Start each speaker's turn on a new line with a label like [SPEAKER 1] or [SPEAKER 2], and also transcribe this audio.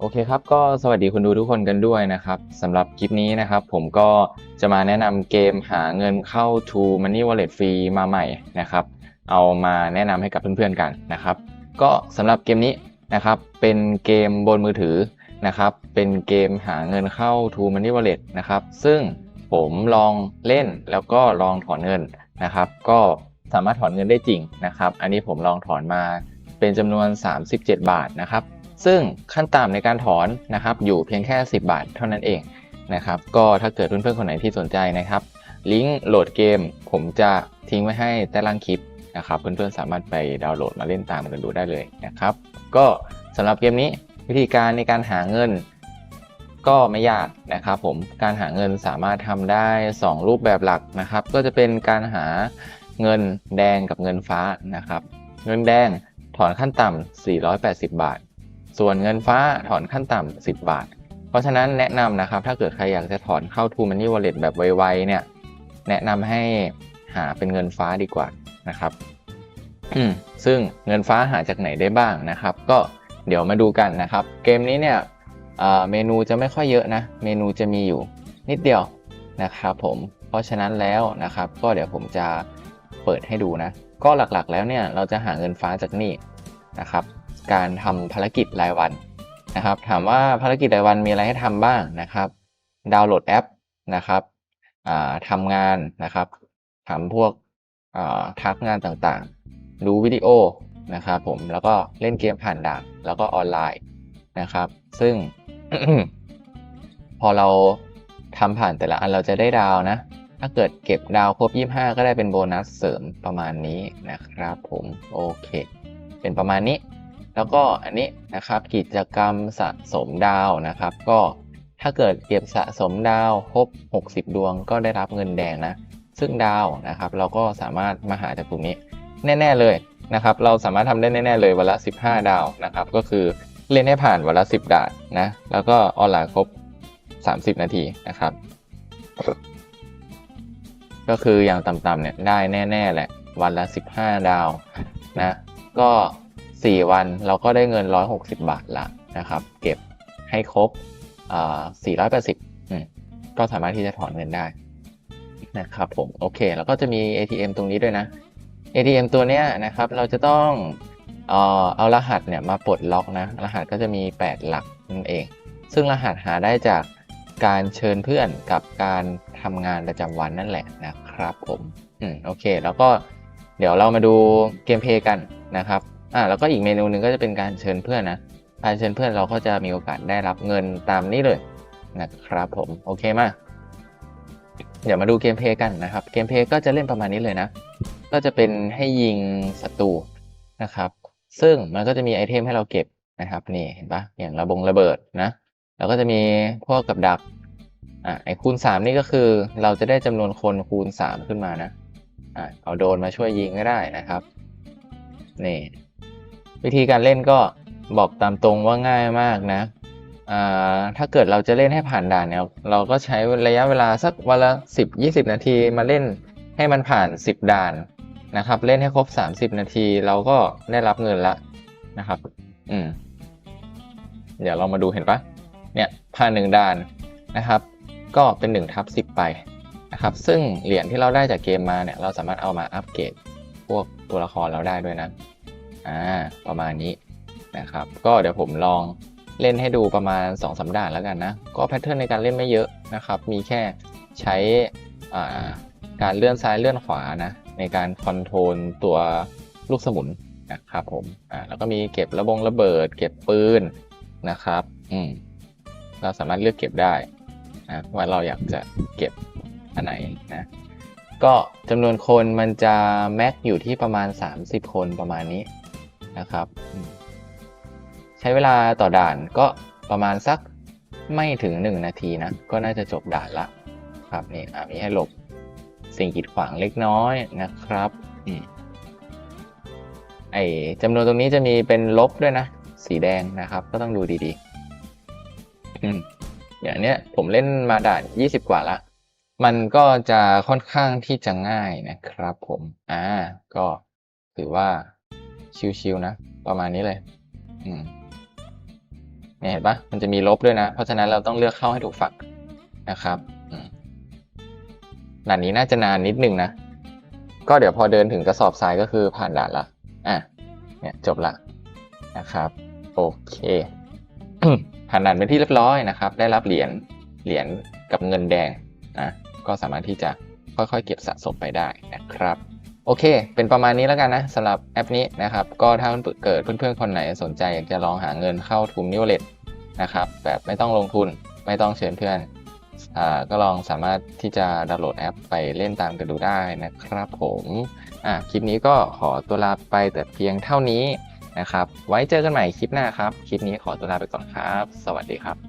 [SPEAKER 1] โอเคครับ ก็สวัสดีคุณดูทุกคนกันด้วยนะครับสำหรับคลิปนี้นะครับ ผมก็จะมาแนะนำเกมหาเงินเข้า To Money Wallet ฟรีมาใหม่นะครับ เอามาแนะนำให้กับเพื่อนๆกันนะครับ ก็สำหรับเกมนี้นะครับ เป็นเกมบนมือถือนะครับ เป็นเกมหาเงินเข้า To Money Wallet นะครับ ซึ่งผมลองเล่นแล้วก็ลองถอนเงินนะครับ ก็สามารถถอนเงินได้จริงนะครับ อันนี้ผมลองถอนมาเป็นจำนวน 37 บาทนะครับ ซึ่งขั้นต่ำในการถอนนะครับอยู่เพียงแค่ 10 บาทเท่านั้นเองนะครับก็ถ้าเกิดเพื่อนๆคนไหนที่สนใจนะครับลิงก์โหลดเกม ผมจะทิ้งไว้ให้ใต้ล่างคลิปนะครับเพื่อนๆสามารถไปดาวน์โหลดมาเล่นตามกันดูได้เลยนะครับก็สำหรับเกมนี้วิธีการในการหาเงินก็ไม่ยากนะครับผมการหาเงินสามารถทำได้ 2 รูปแบบหลักนะครับ ก็จะเป็นการหาเงินแดงกับเงินฟ้านะครับ เงินแดงถอนขั้นต่ำ480 บาท ส่วนเงินฟ้าถอนขั้นต่ำ 10 บาท เพราะฉะนั้นแนะนำนะครับ ถ้าเกิดใครอยากจะถอนเข้า To Money Wallet แบบไวๆเนี่ย แนะนำให้หาเป็นเงินฟ้าดีกว่านะครับ ซึ่งเงินฟ้าหาจากไหนได้บ้างนะครับ ก็เดี๋ยวมาดูกันนะครับ เกมนี้เนี่ยเมนูจะไม่ค่อยเยอะนะ เมนูจะมีอยู่นิดเดียวนะครับผม เพราะฉะนั้นแล้วนะครับ ก็เดี๋ยวผมจะเปิดให้ดูนะ ก็หลักๆแล้วเนี่ยเราจะหาเงินฟ้าจากนี่นะครับ การทำภารกิจรายวันนะครับ ถามว่าภารกิจรายวันมีอะไรให้ทำบ้างนะครับ ดาวน์โหลดแอปนะครับอ่าทำงานนะครับทำพวกทักงานต่างๆ ดูวิดีโอนะครับผมแล้วก็เล่นเกมผ่านด่านแล้วก็ออนไลน์นะครับ ซึ่ง พอเราทำผ่านแต่ละอันเราจะได้ดาวนะ ถ้าเกิดเก็บดาวครบ 25 ก็ได้เป็นโบนัสเสริมประมาณนี้นะครับผม โอเค เป็นประมาณนี้ แล้วก็อันนี้นะครับกิจกรรมสะสมดาวนะครับ ก็ถ้าเกิดเก็บสะสมดาวครบ 60 ดวงก็ได้รับเงินแดงนะ ซึ่งดาวนะครับ เราก็สามารถมาหาจากตรงนี้แน่ ๆ เลยนะครับ เราสามารถทำได้แน่ ๆ เลยวันละ 15 ดาวนะครับ ก็คือเล่นให้ผ่านวันละ 10 ด่านนะ แล้วก็ออนไลน์ครบ 30 นาทีนะครับ ก็คืออย่างต่ำๆเนี่ยได้แน่ ๆ แหละ วันละ 15 ดาวนะ ก็ 4 วันเราก็ได้เงิน 160 บาทละนะครับ เก็บให้ครบอ่า480ก็สามารถที่จะถอนเงินได้นะครับผมโอเคแล้วก็จะมี ATM ตรงนี้ด้วยนะ ATM ตัวเนี้ยนะครับเราจะต้องเอารหัสเนี่ยมาปลดล็อกนะ รหัสก็จะมี 8 หลักนั่นเอง ซึ่งรหัสหาได้จากการเชิญเพื่อนกับการทำงานประจำวันนั่นแหละนะครับผมอืมโอเค แล้วก็เดี๋ยวเรามาดูเกมเพย์กันนะครับ อ่าแล้วก็อีกเมนูหนึ่งก็จะเป็นการเชิญเพื่อนนะการเชิญเพื่อนเราก็จะมีโอกาสได้รับเงินตามนี้เลยนะครับผมโอเคมาเดี๋ยวมาดูเกมเพลย์กันนะครับเกมเพลย์ก็จะเล่นประมาณนี้เลยนะ ก็จะเป็นให้ยิงศัตรูนะครับ ซึ่งมันก็จะมีไอเทมให้เราเก็บนะครับนี่เห็นปะอย่างระบงระเบิดนะแล้วก็จะมีพวกกับดักอ่าไอคูณ 3 นี่ก็คือเราจะได้จำนวนคนคูณ 3 ขึ้นมานะอ่าเอาโดนมาช่วยยิงก็ได้นะครับนี่ วิธีการเล่นก็บอกตามตรงว่าง่ายมากนะอ่าถ้าเกิดเราจะเล่นให้ผ่านด่านเนี่ยเราก็ใช้ระยะเวลาสักวันละ 10-20 นาทีมาเล่นให้มันผ่าน 10 ด่านนะครับ เล่นให้ครบ 30 นาทีเราก็ได้รับเงินละนะครับ อืม เดี๋ยวเรามาดูเห็นปะเนี่ยผ่านหนึ่งด่านนะครับ ก็เป็น1ทับ10 ไปนะครับ ซึ่งเหรียญที่เราได้จากเกมมาเนี่ยเราสามารถเอามาอัปเกรดพวกตัวละครเราได้ด้วยนะ อ่าประมาณนี้นะครับ ก็เดี๋ยวผมลองเล่นให้ดูประมาณ2สัปดาห์แล้วกันนะ ก็แพทเทิร์นในการเล่นไม่เยอะนะครับ มีแค่ใช้การเลื่อนซ้ายเลื่อนขวานะ ในการคอนโทรลตัวลูกสมุนนะครับผมอ่าแล้วก็มีเก็บระบงระเบิด เก็บปืนนะครับ อืมเราสามารถเลือกเก็บได้นะว่าเราอยากจะเก็บอันไหนนะก็จำนวนคนมันจะแม็กอยู่ที่ประมาณ 30 คนประมาณนี้ นะครับ ใช้เวลาต่อด่านก็ประมาณสักไม่ถึง 1 นาทีนะ ก็น่าจะจบด่านละครับนี่อะมีให้หลบสิ่งกีดขวางเล็กน้อยนะครับอไอจำนวนตรงนี้จะมีเป็นลบด้วยนะ สีแดงนะครับ ก็ต้องดูดีๆอืมอย่างเนี้ยผมเล่นมาด่าน20 กว่าละมันก็จะค่อนข้างที่จะง่ายนะครับผม อ่า ก็ถือว่า ชิวๆนะ ประมาณนี้เลย อืมเนี่ยเห็นปะมันจะมีลบด้วยนะ เพราะฉะนั้นเราต้องเลือกเข้าให้ถูกฝั่งนะครับด่านนี้น่าจะนานนิดนึงนะ ก็เดี๋ยวพอเดินถึงกระสอบทรายก็คือผ่านด่านละ อะ เนี่ยจบละนะครับ โอเค ผ่านด่านเป็นที่เรียบร้อยนะครับ ได้รับเหรียญ เหรียญกับเงินแดงนะ ก็สามารถที่จะค่อยๆ เก็บสะสมไปได้นะครับ โอเค เป็นประมาณนี้แล้วกันนะสำหรับแอปนี้นะครับ ก็ถ้าเกิดเพื่อนๆ คนไหนสนใจอยากจะลองหาเงินเข้าทุนนิวเลตนะครับ แบบไม่ต้องลงทุนไม่ต้องเชิญเพื่อนอ่าก็ลองสามารถที่จะดาวน์โหลดแอปไปเล่นตามกันดูได้นะครับผมอะคลิปนี้ก็ขอตัวลาไปแต่เพียงเท่านี้นะครับ ไว้เจอกันใหม่คลิปหน้าครับ คลิปนี้ขอตัวลาไปก่อนครับ สวัสดีครับ